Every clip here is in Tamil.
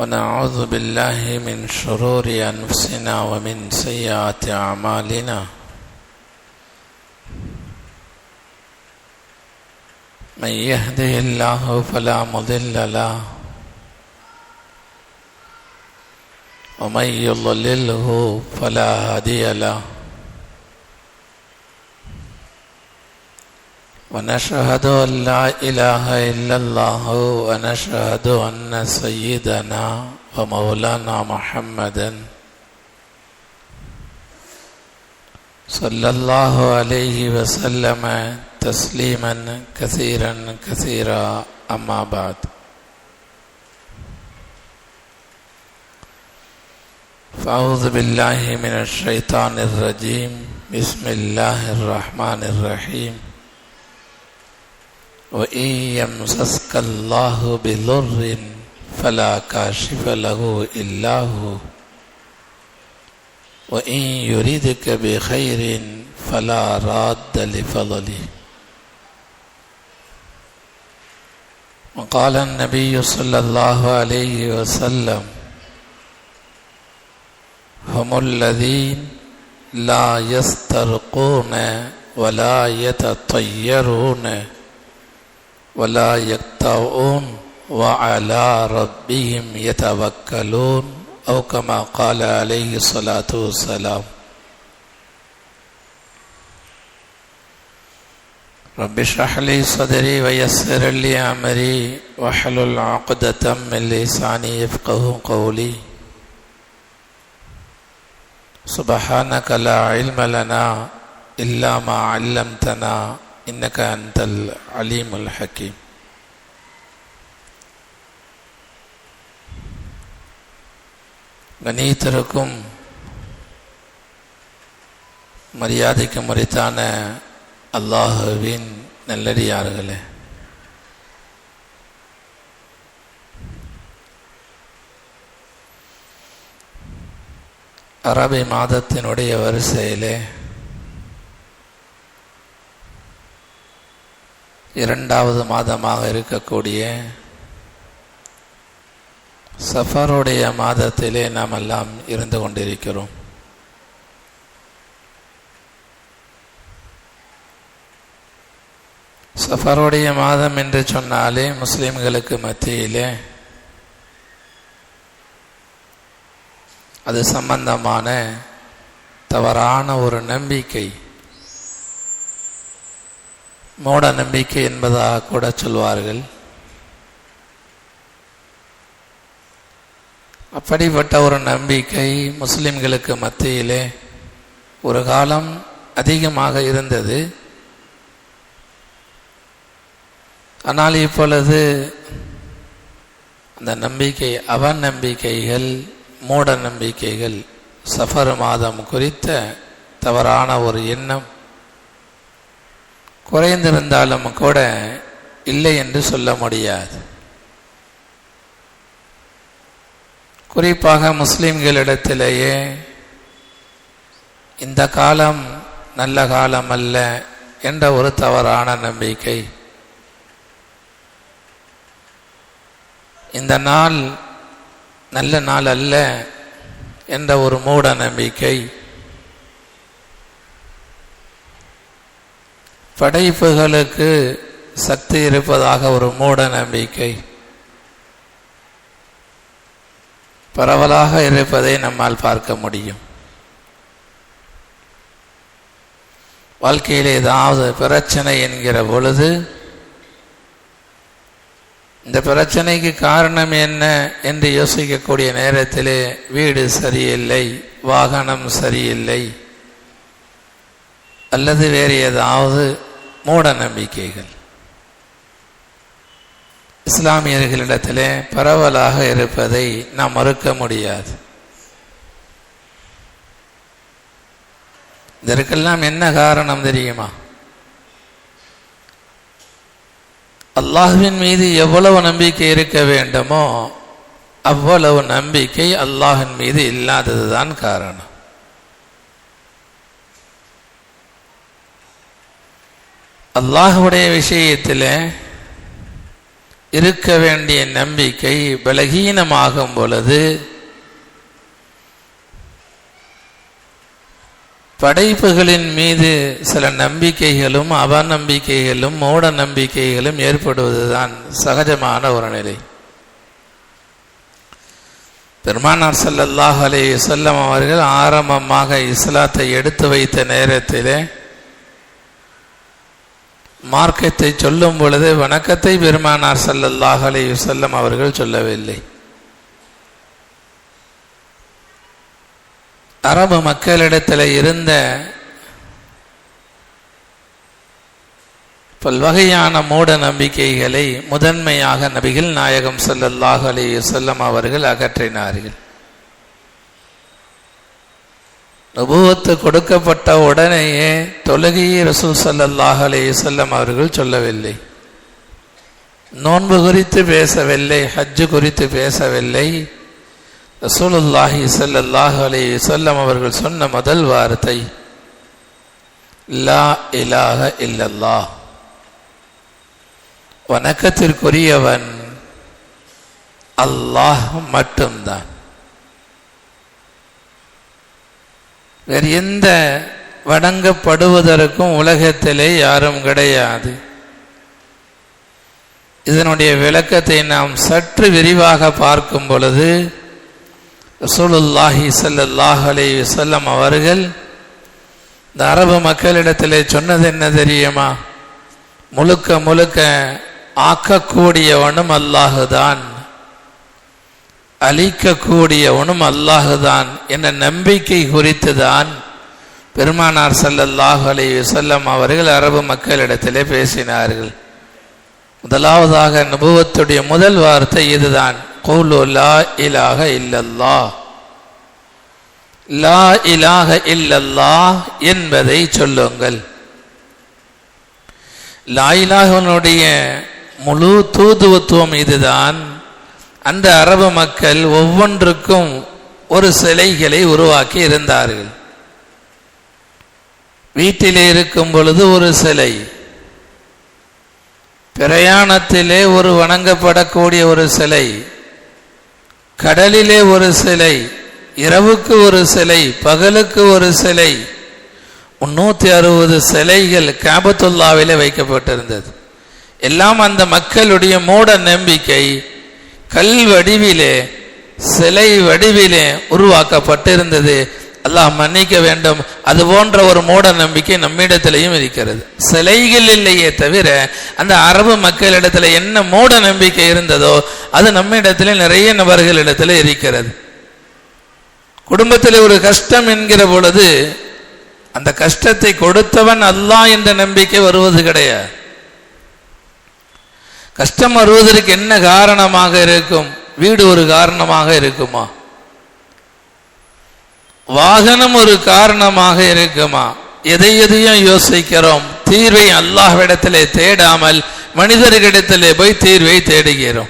ونعوذ بالله من شرور أنفسنا ومن سيئات أعمالنا. من يهده الله فلا مضل له ومن يضلله فلا هادي له. ونشهد أن لا إله إلا الله ونشهد أن سيدنا ومولانا محمدا صلى الله عليه وسلم تسليما كثيرا كثيرا. أما بعد فأعوذ بالله من الشيطان الرجيم. بسم الله الرحمن الرحيم. وإن يمسسك الله بضر فلا كاشف له إلا هو. وإن يردك بخير فلا راد لفضله. وقال النبي صلى الله عليه وسلم هم الذين لا يسترقون ولا يتطيرون. ولا يقطعون وعلى ربهم يتوكلون أو كما قال عليه الصلاة والسلام. رب اشرح لي صدري ويسر لي أمري واحلل عقدة من لساني يفقه قولي. سبحانك لا علم لنا إلا ما علمتنا. إنك أنت العليم الحكيم கணித்திருக்கும் மரியாதைக்கு முறைத்தான அல்லாஹுவின் நல்லடியார்களே அரபி மாதத்தினுடைய வரிசையிலே இரண்டாவது மாதமாக இருக்கக்கூடிய சஃபருடைய மாதத்திலே நாம் எல்லாம் இருந்து கொண்டிருக்கிறோம். சஃபருடைய மாதம் என்று சொன்னாலே முஸ்லிம்களுக்கு மத்தியிலே அது சம்பந்தமான தவறான ஒரு நம்பிக்கை. மூட நம்பிக்கை என்பதாக கூட சொல்வார்கள். அப்படிப்பட்ட ஒரு நம்பிக்கை முஸ்லிம்களுக்கு மத்தியிலே ஒரு காலம் அதிகமாக இருந்தது. ஆனால் இப்பொழுது அந்த நம்பிக்கை அவன் நம்பிக்கைகள் மூட நம்பிக்கைகள் சஃபர் மாதம் குறித்த தவறான ஒரு எண்ணம் குறைந்திருந்தாலும் கூட இல்லை என்று சொல்ல முடியாது. குறிப்பாக முஸ்லிம்களிடத்திலேயே இந்த காலம் நல்ல காலம் அல்ல என்ற ஒரு தவறான நம்பிக்கை. இந்த நாள் நல்ல நாள் அல்ல என்ற ஒரு மூட நம்பிக்கை. படைப்புகளுக்கு சக்தி இருப்பதாக ஒரு மூட நம்பிக்கை. பரவலாக இருப்பதை நம்மால் பார்க்க முடியும். வாழ்க்கையில் ஏதாவது பிரச்சனை என்கிற பொழுது இந்த பிரச்சனைக்கு காரணம் என்ன என்று யோசிக்கக்கூடிய நேரத்திலே வீடு சரியில்லை வாகனம் சரியில்லை அல்லது வேறு ஏதாவது மூட நம்பிக்கைகள். இஸ்லாமியர்களிடத்திலே பரவலாக இருப்பதை நாம் மறுக்க முடியாது. இதற்கெல்லாம் என்ன காரணம் தெரியுமா? அல்லாஹுவின் மீது எவ்வளவு நம்பிக்கை இருக்க வேண்டுமோ அவ்வளவு நம்பிக்கை அல்லாஹின் மீது இல்லாததுதான் காரணம். அல்லாஹுடைய விஷயத்தில் இருக்க வேண்டிய நம்பிக்கை பலகீனமாகும் பொழுது படைப்புகளின் மீது சில நம்பிக்கைகளும் அவநம்பிக்கைகளும் மூட நம்பிக்கைகளும் ஏற்படுவதுதான் சகஜமான ஒரு நிலை. பெருமானார் ஸல்லல்லாஹு அலைஹி செல்லம் அவர்கள் ஆரம்பமாக இஸ்லாத்தை எடுத்து வைத்த நேரத்திலே மார்க்கத்தை சொல்லும் பொழுது வணக்கத்தை பெருமானார் சல்லல்லாஹ் அலி வஸல்லம் அவர்கள் சொல்லவில்லை. அரபு மக்களிடத்தில் இருந்த பல்வகையான மூட நம்பிக்கைகளை முதன்மையாக நபிகள் நாயகம் ஸல்லல்லாஹு அலி வஸல்லம் அவர்கள் அகற்றினார்கள். நபுவத்து கொடுக்கப்பட்ட உடனேயே தொழுகையை ரசூல் சல்லாஹ் அலைஹி அவர்கள் சொல்லவில்லை. நோன்பு குறித்து பேசவில்லை ஹஜ்ஜு குறித்து பேசவில்லை. ரசூலுல்லாஹி சல்லாஹ் அலைஹி அவர்கள் சொன்ன முதல் வார்த்தை லா இலாக இல்லல்லாஹ். வணக்கத்திற்குரியவன் அல்லாஹ் மட்டும்தான். வேறு எந்த வணங்கப்படுவதற்கும் உலகத்திலே யாரும் கிடையாது. இதனுடைய விளக்கத்தை நாம் சற்று விரிவாக பார்க்கும் பொழுது ரசூலுல்லாஹி சல்லாஹ் அலி வல்லம் அவர்கள் இந்த அரபு மக்களிடத்திலே சொன்னது என்ன தெரியுமா? முழுக்க முழுக்க ஆக்கக்கூடியவனும் அல்லாஹுதான். அழிக்கக்கூடியவனும் அல்லாஹுதான் என்ற நம்பிக்கை குறித்துதான் பெருமானார் சல்லல்லாஹு அலி வசல்லம் அவர்கள் அரபு மக்களிடத்திலே பேசினார்கள். முதலாவதாக நுபுவத்துடைய முதல் வார்த்தை இதுதான். கௌலு லா இல்லல்லா லா இலாக இல்லல்லா என்பதை சொல்லுங்கள். லாயிலாகவனுடைய முழு தூதுவத்துவம் இதுதான். அந்த அரபு மக்கள் ஒவ்வொன்றுக்கும் ஒரு சிலைகளை உருவாக்கி இருந்தார்கள். வீட்டிலே இருக்கும் பொழுது ஒரு சிலை. பிரயாணத்திலே ஒரு வணங்கப்படக்கூடிய ஒரு சிலை. கடலிலே ஒரு சிலை. இரவுக்கு ஒரு சிலை. பகலுக்கு ஒரு சிலை. முன்னூத்தி அறுபது சிலைகள் காபத்துல்லாவிலே வைக்கப்பட்டிருந்தது. எல்லாம் அந்த மக்களுடைய மூட நம்பிக்கை. கல் வடிவிலே சிலை வடிவிலே உருவாக்கப்பட்டிருந்தது. அல்லாஹ் மன்னிக்க வேண்டும். அது போன்ற ஒரு மூட நம்பிக்கை நம்மிடத்திலையும் இருக்கிறது. சிலைகள் இல்லையே தவிர அந்த அரபு மக்களிடத்துல என்ன மூட நம்பிக்கை இருந்ததோ அது நம்மிடத்திலே நிறைய நபர்களிடத்துல இருக்கிறது. குடும்பத்தில் ஒரு கஷ்டம் என்கிற பொழுது அந்த கஷ்டத்தை கொடுத்தவன் அல்லாஹ் என்ற நம்பிக்கை வருவது கிடையாது. கஷ்டம் வருவதற்கு என்ன காரணமாக இருக்கும்? வீடு ஒரு காரணமாக இருக்குமா? வாகனம் ஒரு காரணமாக இருக்குமா? எதை எதையும் யோசிக்கிறோம். தீர்வை அல்லாஹ்விடத்திலே தேடாமல் மனிதர்களிடத்திலே போய் தீர்வை தேடுகிறோம்.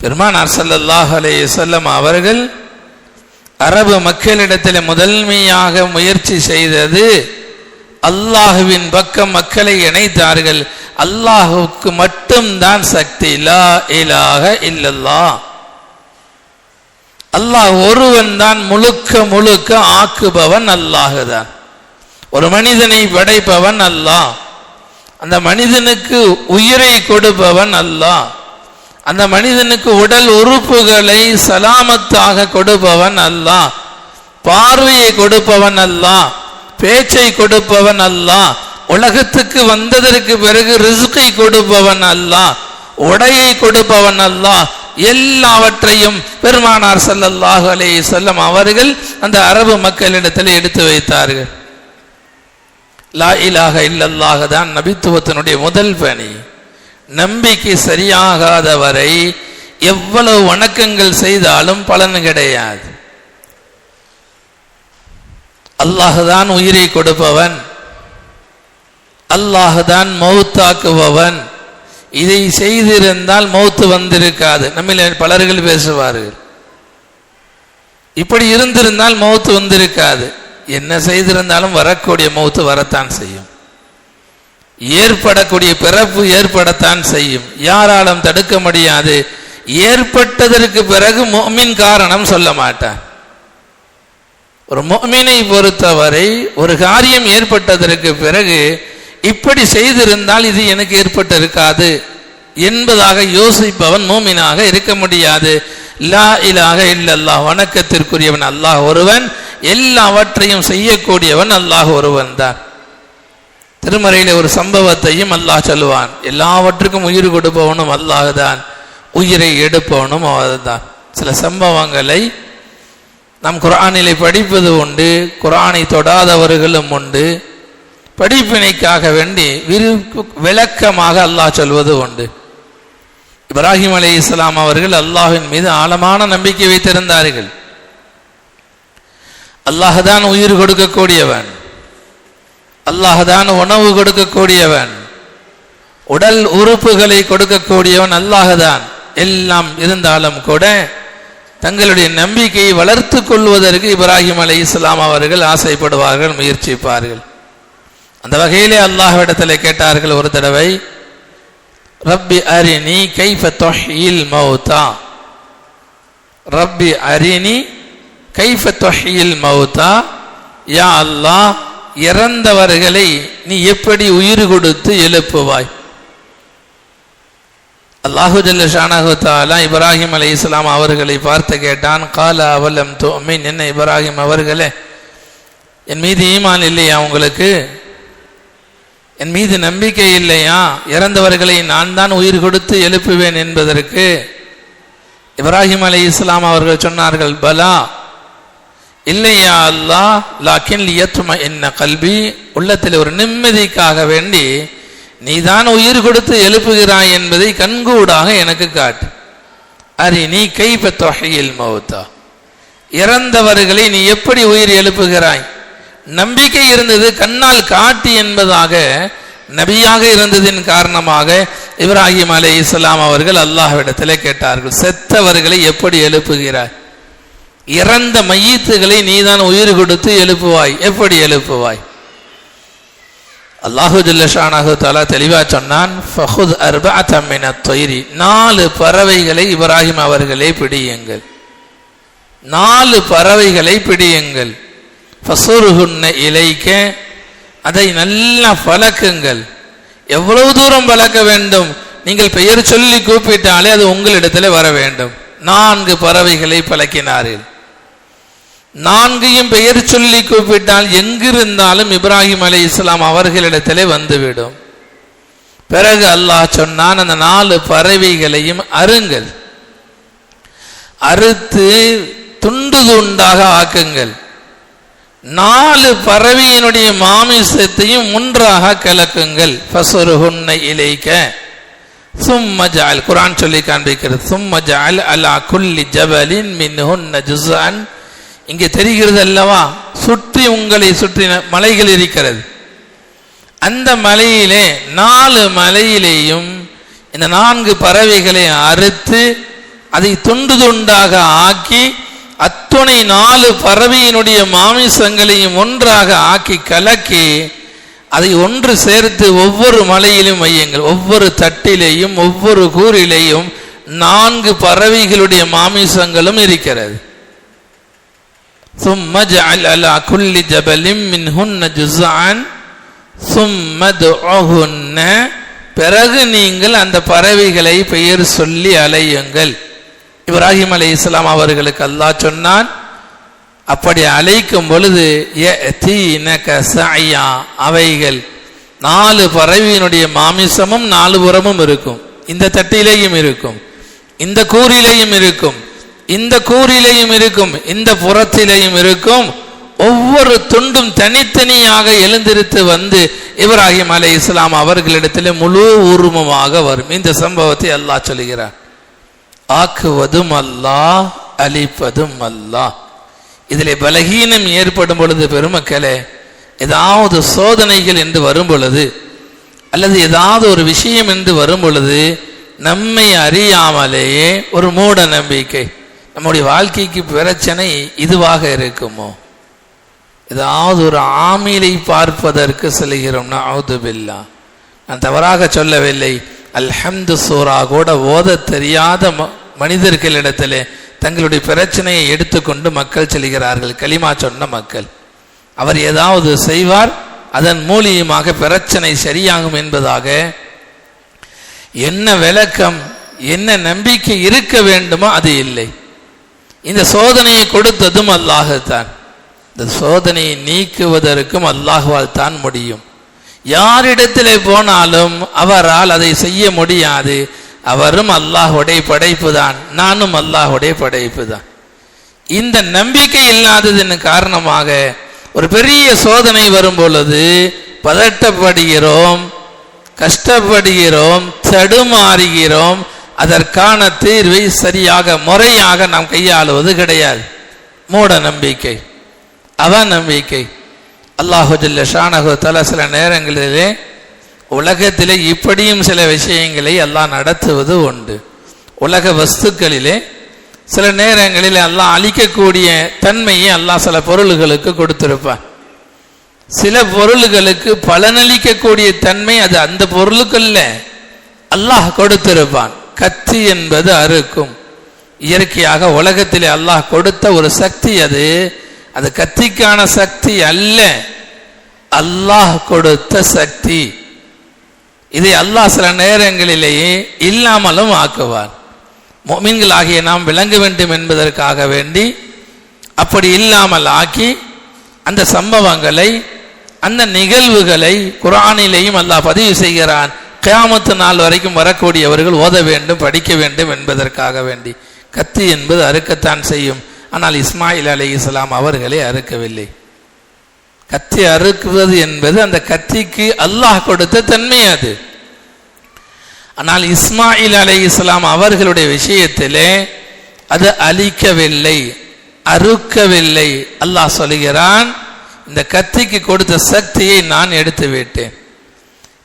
பெருமானார் சல்லாஹ் அலே சொல்லம் அவர்கள் அரபு மக்களிடத்தில் முதன்மையாக முயற்சி செய்தது அல்லாஹுவின் பக்கம் மக்களை இணைத்தார்கள். அல்லாஹுக்கு மட்டும்தான் சக்தி. லா இலாக இல்லல்லாஹ். அல்லாஹ் ஒருவன் தான் முழுக்க முழுக்க ஆக்குபவன் அல்லாஹுதான். ஒரு மனிதனை படைப்பவன் அல்லாஹ். அந்த மனிதனுக்கு உயிரை கொடுப்பவன் அல்லாஹ். அந்த மனிதனுக்கு உடல் உறுப்புகளை சலாமத்தாக கொடுப்பவன் அல்லாஹ். பார்வையை கொடுப்பவன் அல்லாஹ். பேச்சை கொடுப்பவன் அல்லாஹ். உலகத்துக்கு வந்ததற்கு பிறகு ரிசுக்கை கொடுப்பவன் அல்லாஹ். உடையை கொடுப்பவன் அல்லாஹ். எல்லாவற்றையும் பெருமானார் ஸல்லல்லாஹு அலே செல்லம் அவர்கள் அந்த அரபு மக்களிடத்தில் எடுத்து வைத்தார்கள். லா இல்லல்லாக தான் நபித்துவத்தினுடைய முதல் பணி. நம்பிக்கை சரியாகாத வரை எவ்வளவு வணக்கங்கள் செய்தாலும் பலன் கிடையாது. அல்லாஹுதான் உயிரை கொடுப்பவன். அல்லாஹுதான் மௌத்தாக்குபவன். இதை செய்திருந்தால் மௌத்து வந்திருக்காது. நம்மில் பலர்கள் பேசுவார்கள். இப்படி இருந்திருந்தால் மௌத்து வந்திருக்காது. என்ன செய்திருந்தாலும் வரக்கூடிய மௌத்து வரத்தான் செய்யும். ஏற்படக்கூடிய பிறப்பு ஏற்படத்தான் செய்யும். யாராலும் தடுக்க முடியாது. ஏற்பட்டதற்கு பிறகு மோமின் காரணம் சொல்ல மாட்டான். ஒரு மோமினை பொறுத்தவரை ஒரு காரியம் ஏற்பட்டதற்கு பிறகு இப்படி செய்திருந்தால் இது எனக்கு ஏற்பட்டிருக்காது என்பதாக யோசிப்பவன் மோமினாக இருக்க முடியாது. லா இலாக இல்லல்லாஹ் வணக்கத்திற்குரியவன் அல்லாஹ் ஒருவன் எல்லாவற்றையும் செய்யக்கூடியவன் அல்லாஹ் ஒருவன் தான். திருமறையில ஒரு சம்பவத்தையும் அல்லாஹ் சொல்லுவான். எல்லாவற்றுக்கும் உயிர் கொடுப்பவனும் அல்லாஹ் தான். உயிரை எடுப்பவனும் அவர்தான். சில சம்பவங்களை நாம் குரானிலே படிப்பது உண்டு குரானை தொடாதவர்களும் உண்டு. படிப்பினைக்காக வேண்டி விரு விளக்கமாக அல்லாஹ் சொல்வது உண்டு. இப்ராஹிம் அலி இஸ்லாம் அவர்கள் அல்லாஹின் மீது ஆழமான நம்பிக்கை வைத்திருந்தார்கள். அல்லாஹ்தான் உயிர் கொடுக்கக்கூடியவன். அல்லாஹ்தான் உணவு கொடுக்கக்கூடியவன். உடல் உறுப்புகளை கொடுக்கக்கூடியவன் அல்லாஹ்தான் எல்லாம் இருந்தாலும் கூட தங்களுடைய நம்பிக்கையை வளர்த்து கொள்வதற்கு இப்ராஹிம் அலி இஸ்லாம் அவர்கள் ஆசைப்படுவார்கள் முயற்சிப்பார்கள். அந்த வகையிலே அல்லாஹ்விடத்தில் கேட்டார்கள் ஒரு தடவை ரப்பி அரினி கைஃப தொஹில் மௌதா ரப்பி அரினி கைஃப தொஹில் மௌதா யா அல்லாஹ் இறந்தவர்களை நீ எப்படி உயிர் கொடுத்து எழுப்புவாய்? அல்லாஹுஜல்ல ஜல்ல தாலா இப்ராஹிம் அலை இஸ்லாம் அவர்களை பார்த்து கேட்டான் கால அவலம் தோமின் என்ன இப்ராஹிம் அவர்களே என் மீது ஈமான் இல்லையா உங்களுக்கு? என் மீது நம்பிக்கை இல்லையா? இறந்தவர்களை நான் தான் உயிர் கொடுத்து எழுப்புவேன் என்பதற்கு. இப்ராஹிம் அலை இஸ்லாம் அவர்கள் சொன்னார்கள் பலா இல்லையா அல்லா லாக்கின் லியத்தும என்ன கல்வி? உள்ளத்தில் ஒரு நிம்மதிக்காக வேண்டி நீதான் உயிர் கொடுத்து எழுப்புகிறாய் என்பதை கண்கூடாக எனக்கு காட்டு. அரி நீ கைப்ப தொகையில் மௌத்தா? இறந்தவர்களை நீ எப்படி உயிர் எழுப்புகிறாய்? நம்பிக்கை இருந்தது கண்ணால் காட்டி என்பதாக நபியாக இருந்ததின் காரணமாக இப்ராஹிம் அலே இஸ்லாம் அவர்கள் அல்லாஹ்விடத்தில் கேட்டார்கள் செத்தவர்களை எப்படி எழுப்புகிறாய்? இறந்த மையத்துகளை நீதான் உயிர் கொடுத்து எழுப்புவாய் எப்படி எழுப்புவாய்? அல்லாஹு ஜல்லஷானாஹு தாலா தெளிவா சொன்னான் ஃபஹுத் அர்பஅத மின தொய்ரி நாலு பறவைகளை இப்ராஹிம் அவர்களே பிடியுங்கள். நாலு பறவைகளை பிடியுங்கள். ஃபசுருஹுன்ன இலைக்க அதை நல்லா பழக்குங்கள். எவ்வளவு தூரம் பழக்க வேண்டும்? நீங்கள் பெயர் சொல்லி கூப்பிட்டாலே அது உங்களிடத்தில் வர வேண்டும். நான்கு பறவைகளை பழக்கினார்கள். நான்கையும் பெயர் சொல்லி கூப்பிட்டால் எங்கிருந்தாலும் இப்ராஹிம் அலி இஸ்லாம் அவர்களிடத்திலே வந்துவிடும். பிறகு அல்லாஹ் சொன்னான் அந்த நாலு பறவைகளையும் அருங்கள் அறுத்து துண்டு துண்டாக ஆக்குங்கள். நாலு பறவையினுடைய மாமிசத்தையும் ஒன்றாக கலக்குங்கள். பசுருகுன்னை இலைக்க சும்ம ஜால் குரான் சொல்லி காண்பிக்கிறது. சும்ம ஜால் அலா குல்லி ஜபலின் மின்ஹுன்ன ஜுசான் இங்கே தெரிகிறது அல்லவா சுற்றி உங்களை சுற்றி மலைகள் இருக்கிறது. அந்த மலையிலே நாலு மலையிலேயும் இந்த நான்கு பறவைகளை அறுத்து அதை துண்டு துண்டாக ஆக்கி அத்துணை நாலு பறவையினுடைய மாமிசங்களையும் ஒன்றாக ஆக்கி கலக்கி அதை ஒன்று சேர்த்து ஒவ்வொரு மலையிலும் வையுங்கள். ஒவ்வொரு தட்டிலேயும் ஒவ்வொரு கூறிலேயும் நான்கு பறவைகளுடைய மாமிசங்களும் இருக்கிறது. ثم اجعل على كل جبل منهن جزعا ثم ادعهن பிறகு நீங்கள் அந்த பறவைகளை பெயர் சொல்லி அலையுங்கள் இப்ராஹிம் அலை இஸ்லாம் அவர்களுக்கு அல்லாஹ் சொன்னான் அப்படி அழைக்கும் பொழுது அவைகள் நாலு பறவையினுடைய மாமிசமும் நாலு புறமும் இருக்கும் இந்த தட்டிலேயும் இருக்கும் இந்த கூறிலேயும் இருக்கும் இந்த கூறிலையும் இருக்கும் இந்த புறத்திலையும் இருக்கும். ஒவ்வொரு துண்டும் தனித்தனியாக எழுந்திருத்து வந்து இப்ராஹிம் அலை இஸ்லாம் அவர்களிடத்தில் முழு உருவமாக வரும். இந்த சம்பவத்தை அல்லாஹ் சொல்கிறார். ஆக்குவதும் அல்லாஹ் அழிப்பதும் அல்லாஹ். இதில் பலகீனம் ஏற்படும் பொழுது பெருமக்களே ஏதாவது சோதனைகள் என்று வரும் பொழுது அல்லது ஏதாவது ஒரு விஷயம் என்று வரும் பொழுது நம்மை அறியாமலேயே ஒரு மூட நம்பிக்கை நம்முடைய வாழ்க்கைக்கு பிரச்சனை இதுவாக இருக்குமோ? ஏதாவது ஒரு ஆமீலை பார்ப்பதற்கு செல்கிறோம்னா நவுது பில்லா நான் தவறாக சொல்லவில்லை. அல்ஹம்து சூரா கூட ஓத தெரியாத ம- மனிதர்களிடத்திலே தங்களுடைய பிரச்சனையை எடுத்துக்கொண்டு மக்கள் செல்கிறார்கள். களிமா சொன்ன மக்கள். அவர் ஏதாவது செய்வார் அதன் மூலியமாக பிரச்சனை சரியாகும் என்பதாக. என்ன விளக்கம் என்ன நம்பிக்கை இருக்க வேண்டுமோ அது இல்லை. இந்த சோதனையை கொடுத்ததும் அல்லாஹுதான் இந்த சோதனையை நீக்குவதற்கும் அல்லாஹுவால் தான் முடியும். யாரிடத்திலே போனாலும் அவரால் அதை செய்ய முடியாது. அவரும் அல்லாஹுடைய படைப்பு தான் நானும் அல்லாஹுடைய படைப்பு தான் இந்த நம்பிக்கை இல்லாததின் காரணமாக ஒரு பெரிய சோதனை வரும் பொழுது பதட்டப்படுகிறோம் கஷ்டப்படுகிறோம் தடுமாறுகிறோம் அதற்கான தீர்வை சரியாக முறையாக நாம் கையாளுவது கிடையாது. மூட நம்பிக்கை அவ நம்பிக்கை அல்லாஹு ஷானகு தல சில நேரங்களிலே உலகத்திலே இப்படியும் சில விஷயங்களை அல்லாஹ் நடத்துவது உண்டு. உலக வஸ்துக்களிலே சில நேரங்களில் எல்லாம் அழிக்கக்கூடிய தன்மையை எல்லாம் சில பொருள்களுக்கு கொடுத்திருப்பான். சில பொருள்களுக்கு பலனளிக்கக்கூடிய தன்மை அது அந்த பொருளுக்கு அல்லாஹ் கொடுத்திருப்பான். கத்தி என்பது அறுக்கும். இயற்கையாக உலகத்திலே அல்லாஹ் கொடுத்த ஒரு சக்தி அது. அது கத்திக்கான சக்தி அல்ல. அல்லாஹ் கொடுத்த சக்தி. இதை அல்லாஹ் சில நேரங்களிலேயே இல்லாமலும் ஆக்குவார். மொமீன்களாகிய நாம் விளங்க வேண்டும் என்பதற்காக வேண்டி அப்படி இல்லாமல் ஆக்கி அந்த சம்பவங்களை அந்த நிகழ்வுகளை குரானிலேயும் அல்லாஹ் பதிவு செய்கிறான். கியாமத்து நாள் வரைக்கும் வரக்கூடியவர்கள் ஓத வேண்டும் படிக்க வேண்டும் என்பதற்காக வேண்டி. கத்தி என்பது அறுக்கத்தான் செய்யும். ஆனால் இஸ்மாயில் அலி இஸ்லாம் அவர்களே அறுக்கவில்லை. கத்தி அறுக்குவது என்பது அந்த கத்திக்கு அல்லாஹ் கொடுத்த தன்மை அது. ஆனால் இஸ்மாயில் அலை இஸ்லாம் அவர்களுடைய விஷயத்திலே அது அழிக்கவில்லை அறுக்கவில்லை. அல்லாஹ் சொல்கிறான் இந்த கத்திக்கு கொடுத்த சக்தியை நான் எடுத்து விட்டேன்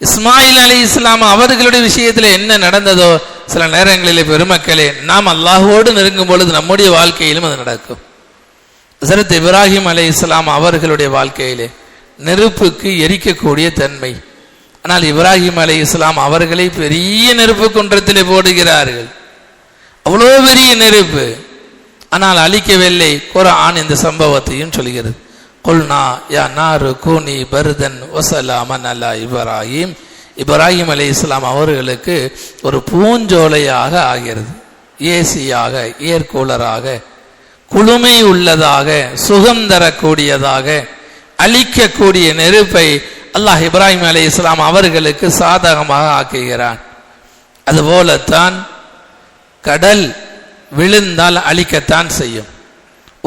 இஸ்மாயில் அலி இஸ்லாம் அவர்களுடைய விஷயத்தில் என்ன நடந்ததோ சில நேரங்களிலே பெருமக்களே நாம் அல்லாஹோடு நெருங்கும் பொழுது நம்முடைய வாழ்க்கையிலும் அது நடக்கும். ஹசரத் இப்ராஹிம் அலை இஸ்லாம் அவர்களுடைய வாழ்க்கையிலே நெருப்புக்கு எரிக்கக்கூடிய தன்மை. ஆனால் இப்ராஹிம் அலை இஸ்லாம் அவர்களை பெரிய நெருப்பு குன்றத்திலே போடுகிறார்கள். அவ்வளோ பெரிய நெருப்பு. ஆனால் அழிக்கவில்லை. குர்ஆன் இந்த சம்பவத்தையும் சொல்கிறது. குல்னா யா நாரு கூனி பருதன் ஒசலாமன் அல்லா இப்ராஹிம் இப்ராஹிம் அலி இஸ்லாம் அவர்களுக்கு ஒரு பூஞ்சோலையாக ஆகிறது. ஏசியாக ஏர்கூலராக குளுமை உள்ளதாக சுகம் தரக்கூடியதாக அழிக்கக்கூடிய நெருப்பை அல்லாஹ் இப்ராஹிம் அலி இஸ்லாம் அவர்களுக்கு சாதகமாக ஆக்குகிறான். அதுபோலத்தான் கடல் விழுந்தால் அழிக்கத்தான் செய்யும்.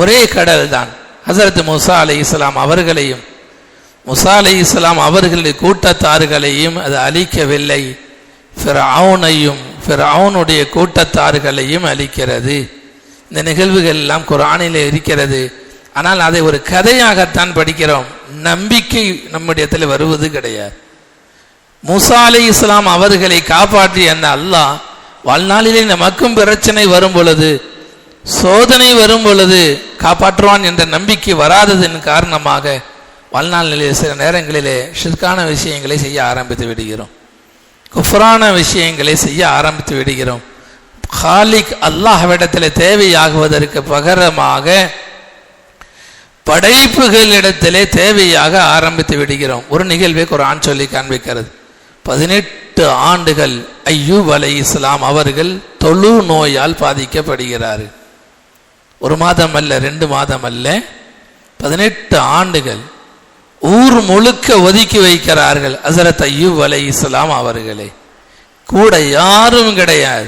ஒரே கடல் தான் ஹசரத் முசா அலை இஸ்லாம் அவர்களையும் முசா அலை இஸ்லாம் அவர்களுடைய கூட்டத்தார்களையும் அது அழிக்கவில்லை. ஃபிரவுனையும் ஃபிரவுனுடைய கூட்டத்தார்களையும் அழிக்கிறது. இந்த நிகழ்வுகள் எல்லாம் குரானில் இருக்கிறது. ஆனால் அதை ஒரு கதையாகத்தான் படிக்கிறோம். நம்பிக்கை நம்முடையத்தில் வருவது கிடையாது. மூசா அலி இஸ்லாம் அவர்களை காப்பாற்றிய அந்த அல்லாஹ் வாழ்நாளிலே நமக்கும் பிரச்சனை வரும் பொழுது சோதனை வரும் பொழுது காப்பாற்றுவான் என்ற நம்பிக்கை வராததன் காரணமாக வாழ்நாள் நிலையில் சில நேரங்களிலே ஷிற்கான விஷயங்களை செய்ய ஆரம்பித்து விடுகிறோம். குஃப்ரான விஷயங்களை செய்ய ஆரம்பித்து விடுகிறோம். ஹாலிக் அல்லாஹ்விடத்தில் தேவையாகுவதற்கு பகரமாக படைப்புகளிடத்திலே தேவையாக ஆரம்பித்து விடுகிறோம். ஒரு நிகழ்வை குரான் சொல்லி காண்பிக்கிறது. பதினெட்டு ஆண்டுகள் ஐயூப் அலை இஸ்லாம் அவர்கள் தொழு நோயால் பாதிக்கப்படுகிறார்கள். ஒரு மாதம் அல்ல ரெண்டு மாதம் அல்ல பதினெட்டு ஆண்டுகள் ஊர் முழுக்க ஒதுக்கி வைக்கிறார்கள் ஹசரத் ஐயூப் அலை இஸ்லாம் அவர்களே. கூட யாரும் கிடையாது.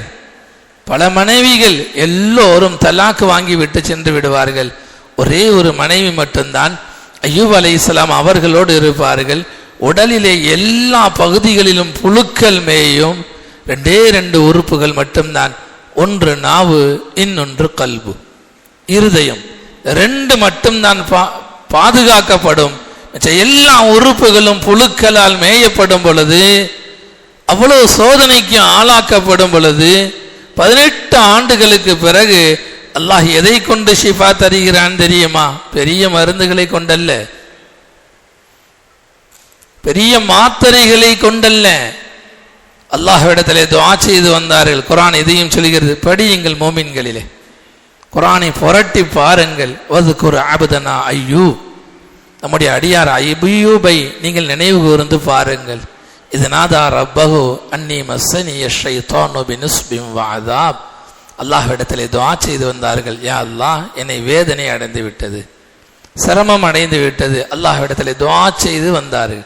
பல மனைவிகள் எல்லோரும் தலாக்கு வாங்கி விட்டு சென்று விடுவார்கள். ஒரே ஒரு மனைவி மட்டும்தான் ஐயூப் அலை இஸ்லாம் அவர்களோடு இருப்பார்கள். உடலிலே எல்லா பகுதிகளிலும் புழுக்கள் மேயும். ரெண்டே ரெண்டு உறுப்புகள் மட்டும்தான். ஒன்று நாவு இன்னொன்று கல்பு. இருதயம். ரெண்டு மட்டும்தான் பா- பாதுகாக்கப்படும். மிச்ச எல்லா உறுப்புகளும் புழுக்களால் மேயப்படும் பொழுது அவ்வளவு சோதனைக்கு ஆளாக்கப்படும் பொழுது பதினெட்டு ஆண்டுகளுக்கு பிறகு அல்லாஹ் எதை கொண்டு ஷிஃபா தருகிறான் தெரியுமா? பெரிய மருந்துகளை கொண்டல்ல. பெரிய மாத்திரைகளை கொண்டல்ல. அல்லாஹ்விடத்திலே துவா செய்து வந்தார்கள். குரான் இதையும் சொல்கிறது? படியுங்கள் மோமின்களிலே. குரானை புரட்டி பாருங்கள். வதுகுர் ஆபதனா ஐயூ. நம்முடைய அடியார் ஐபியூபை நீங்கள் நினைவு கூர்ந்து பாருங்கள். இது நாதா ரப்பஹு அன்னி மஸ்ஸனிய ஷைத்தானு வாதாப் அல்லாஹ் அல்லாஹ்விடத்திலே துவா செய்து வந்தார்கள். யா அல்லாஹ் என்னை வேதனை அடைந்து விட்டது. சிரமம் அடைந்து விட்டது. அல்லாஹ்விடத்திலே துவா செய்து வந்தார்கள்.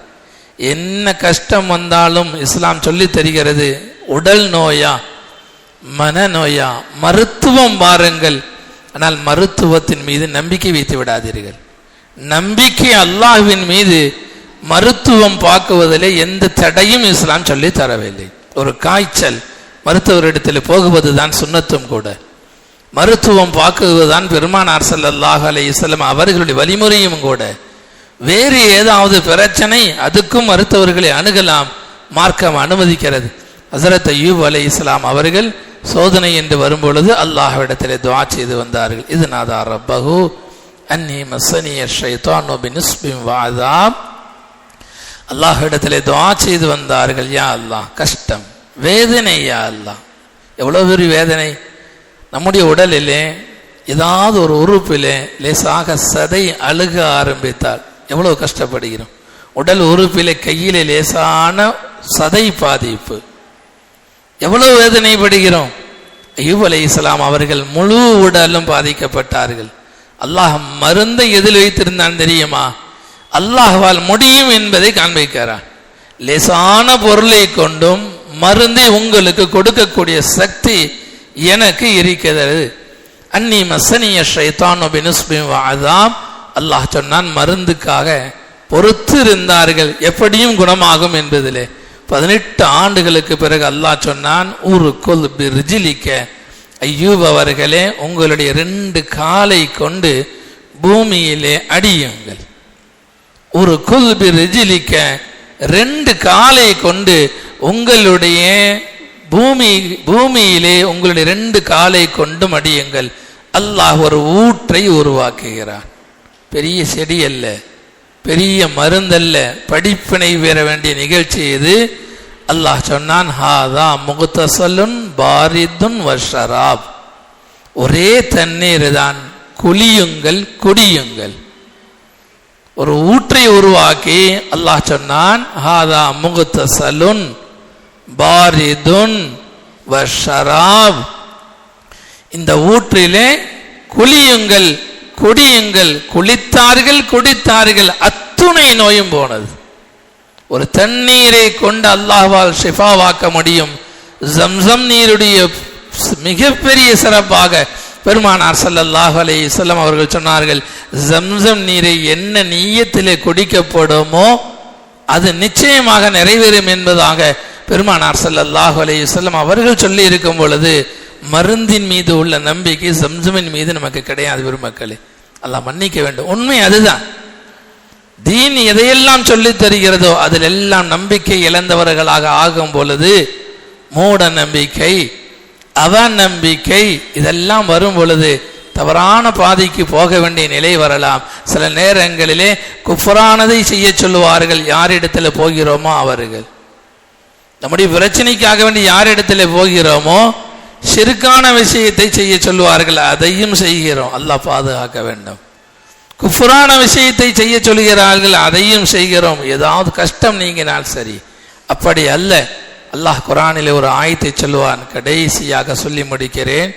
என்ன கஷ்டம் வந்தாலும் இஸ்லாம் சொல்லி தருகிறது. உடல் நோயா மனநோயா மருத்துவம் பாருங்கள். ஆனால் மருத்துவத்தின் மீது நம்பிக்கை வைத்து விடாதீர்கள். நம்பிக்கை அல்லாஹ்வின் மீது மருத்துவம் பார்க்குவதிலே எந்த தடையும் இஸ்லாம் சொல்லி தரவில்லை. ஒரு காய்ச்சல் மருத்துவரிடத்தில் போகுவது தான் சுண்ணத்தும் கூட. மருத்துவம் பார்க்குவதுதான் பெருமானார் சல்லாஹ் அலி இஸ்லாம் அவர்களுடைய வழிமுறையும் கூட. வேறு ஏதாவது பிரச்சனை அதுக்கும் மருத்துவர்களை அணுகலாம் மார்க்கம் அனுமதிக்கிறது. ஹசரத் ஐயூப் அலி இஸ்லாம் அவர்கள் சோதனை என்று வரும்பொழுது அல்லாஹ்விடத்திலே துவா செய்து வந்தார்கள். இது நாதா ரப்பகு அன்னி மஸ்ஸனிய ஷைத்தானு பினுஸ்பிம் வஅதாப் அல்லாஹ்விடத்திலே துவா செய்து வந்தார்கள். யா அல்லாஹ் கஷ்டம் வேதனை யா அல்லாஹ். எவ்வளவு பெரிய வேதனை. நம்முடைய உடலிலே ஏதாவது ஒரு உறுப்பிலே லேசாக சதை அழுக ஆரம்பித்தால் எவ்வளவு கஷ்டப்படுகிறோம். உடல் உறுப்பிலே கையிலே லேசான சதை பாதிப்பு. எவ்வளவு வேதனைப்படுகிறோம்? ஐயூப் அலை இஸ்லாம் அவர்கள் முழு உடலும் பாதிக்கப்பட்டார்கள். அல்லாஹ் மருந்தை எதில் வைத்திருந்தான் தெரியுமா? அல்லாஹ்வால் முடியும் என்பதை காண்பிக்கிறான். லேசான பொருளை கொண்டும் மருந்தை உங்களுக்கு கொடுக்கக்கூடிய சக்தி எனக்கு இருக்கிறது. அன்னி மசனிய ஷைத்தானு பினுஸ்பிம் அல்லாஹ் சொன்னான் மருந்துக்காக பொறுத்து இருந்தார்கள் எப்படியும் குணமாகும் என்பதிலே. பதினெட்டு ஆண்டுகளுக்கு பிறகு அல்லாஹ் சொன்னான் ஒரு கொல் ரிஜிலிக்க. ஐயூப் அவர்களே உங்களுடைய ரெண்டு காலை கொண்டு பூமியிலே அடியுங்கள். ஒரு குல்பி ரிஜிலிக்க. ரெண்டு காலை கொண்டு உங்களுடைய பூமி பூமியிலே உங்களுடைய ரெண்டு காலை கொண்டும் அடியுங்கள். அல்லாஹ் ஒரு ஊற்றை உருவாக்குகிறான். பெரிய செடி அல்ல. பெரிய மருந்தல்ல படிப்பினை பெற வேண்டிய நிகழ்ச்சி இது. அல்லாஹ் சொன்னான் ஹாதா முகுத்தசலுன் பாரிதுன் வஷராப் ஒரே தண்ணீர் தான் குளியுங்கள் குடியுங்கள். ஒரு ஊற்றை உருவாக்கி அல்லாஹ் சொன்னான் ஹாதா முகுத்தசலுன் பாரிதுன் வஷராப் இந்த ஊற்றிலே குளியுங்கள் குடியுங்கள் குளித்தார்கள் குடித்தார்கள் அத்துணை நோயும் போனது. ஒரு தண்ணீரை கொண்டு அல்லாஹால் ஷிஃபாவாக்க முடியும். ஜம்சம் நீருடைய மிகப்பெரிய சிறப்பாக பெருமானார் ஸல்லல்லாஹு அலைஹி வஸல்லம் அவர்கள் சொன்னார்கள் ஜம்சம் நீரை என்ன நீயத்திலே குடிக்கப்படுமோ அது நிச்சயமாக நிறைவேறும் என்பதாக பெருமானார் ஸல்லல்லாஹு அலைஹி வஸல்லம் அவர்கள் சொல்லி இருக்கும் பொழுது மருந்தின் மீது உள்ள நம்பிக்கை சம்சமின் மீது நமக்கு கிடையாது பெருமக்களே அல்லாஹ் மன்னிக்க வேண்டும். உண்மை அதுதான். தீன் எதையெல்லாம் சொல்லி தருகிறதோ அதில் எல்லாம் நம்பிக்கை இழந்தவர்களாக ஆகும் பொழுது மூட நம்பிக்கை அவநம்பிக்கை இதெல்லாம் வரும் பொழுது தவறான பாதைக்கு போக வேண்டிய நிலை வரலாம். சில நேரங்களிலே குஃபரானதை செய்ய சொல்லுவார்கள் யாரிடத்தில் போகிறோமோ அவர்கள். நம்முடைய பிரச்சனைக்காக வேண்டி யாரிடத்தில் போகிறோமோ சிறுக்கான விஷயத்தை செய்ய சொல்லுவார்கள் அதையும் செய்கிறோம் அல்லாஹ் பாதுகாக்க வேண்டும் குஃபுரான விஷயத்தை செய்ய சொல்கிறார்கள் அதையும் செய்கிறோம் ஏதாவது கஷ்டம் நீங்கினால் சரி அப்படி அல்ல அல்லாஹ் குரானில் ஒரு ஆயத்தை சொல்லுவான் கடைசியாக சொல்லி முடிக்கிறேன்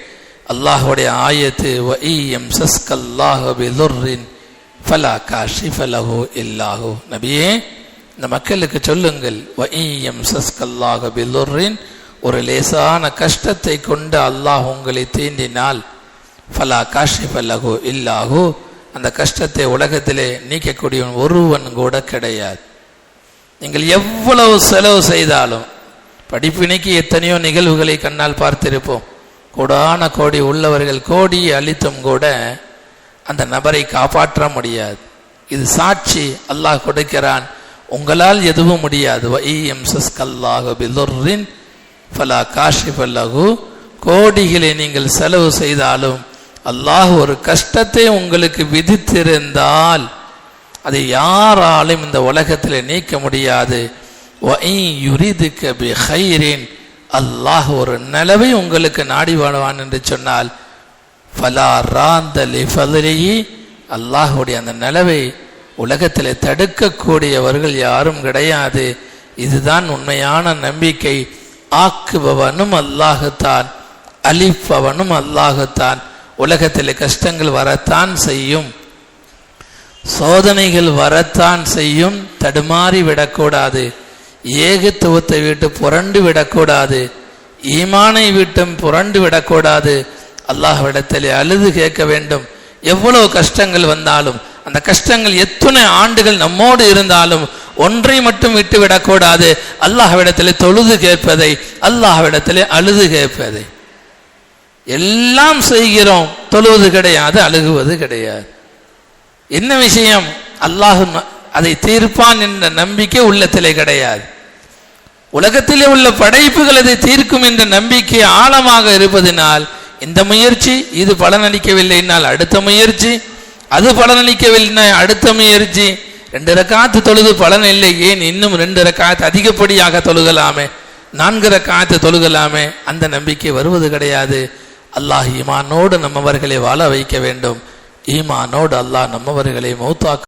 அல்லாஹுடைய ஆயத்து வஇயம் சஸ்கல்லாஹு ஃபலா காஷி லஹு இல்லாஹோ நபியே இந்த மக்களுக்கு சொல்லுங்கள் வஇயம் சஸ்கல்லாஹு ஒரு லேசான கஷ்டத்தை கொண்டு அல்லாஹ் உங்களை தீண்டினால் ஃபலா காஷிஃப லஹு இல்லாஹு. அந்த கஷ்டத்தை உலகத்திலே நீக்கக்கூடியவன் ஒருவன் கூட கிடையாது. நீங்கள் எவ்வளவு செலவு செய்தாலும் படிப்பினைக்கு எத்தனையோ நிகழ்வுகளை கண்ணால் பார்த்திருப்போம். கோடான கோடி உள்ளவர்கள் கோடியை அளித்தும் கூட அந்த நபரை காப்பாற்ற முடியாது. இது சாட்சி அல்லாஹ் கொடுக்கிறான். உங்களால் எதுவும் முடியாது. வஇஎம்சஸ்கல்லாஹு காஷி பல்லகு கோடிகளை நீங்கள் செலவு செய்தாலும் அல்லாஹ் ஒரு கஷ்டத்தை உங்களுக்கு விதித்திருந்தால் அதை யாராலும் இந்த உலகத்தில் நீக்க முடியாது. அல்லாஹ் ஒரு நிலவை உங்களுக்கு நாடி வாழ்வான் என்று சொன்னால் ஃபலா ராந்தலி லிஃபலிஹி அல்லாஹுடைய அந்த நிலவை உலகத்தில் தடுக்கக்கூடியவர்கள் யாரும் கிடையாது. இதுதான் உண்மையான நம்பிக்கை. ஆக்குபவனும் அல்லாஹுத்தான் அழிப்பவனும் அல்லாஹுத்தான் உலகத்தில் கஷ்டங்கள் வரத்தான் செய்யும். சோதனைகள் வரத்தான் செய்யும். தடுமாறி விடக்கூடாது. ஏகத்துவத்தை விட்டு புரண்டு விடக்கூடாது. ஈமானை விட்டும் புரண்டு விடக்கூடாது. அல்லாஹ்விடத்தில் அழுது கேட்க வேண்டும். எவ்வளவு கஷ்டங்கள் வந்தாலும் அந்த கஷ்டங்கள் எத்தனை ஆண்டுகள் நம்மோடு இருந்தாலும் ஒன்றை மட்டும் விட்டு விடக்கூடாது அல்லாஹ்விடத்தில் தொழுது கேட்பதை அல்லாஹ்விடத்தில் அழுது கேட்பதை. எல்லாம் செய்கிறோம் தொழுவது கிடையாது அழுகுவது கிடையாது. என்ன விஷயம்? அல்லாஹ் அதை தீர்ப்பான் என்ற நம்பிக்கை உள்ளத்திலே கிடையாது. உலகத்திலே உள்ள படைப்புகள் அதை தீர்க்கும் என்ற நம்பிக்கை ஆழமாக இருப்பதினால் இந்த முயற்சி இது பலனளிக்கவில்லைனால் அடுத்த முயற்சி அது பலனளிக்கவில்லை. அடுத்த முயற்சி ரெண்டு ரக்காத்து தொழுது பலன் இல்லை. ஏன் இன்னும் ரெண்டு ரக்காத்து அதிகப்படியாக தொழுகலாமே? நான்கு ரக்காத்து தொழுகலாமே? அந்த நம்பிக்கை வருவது கிடையாது. அல்லாஹ் ஈமானோடு நம்மவர்களை வாழ வைக்க வேண்டும். ஈமானோடு அல்லாஹ் நம்மவர்களை மௌத்தாக்க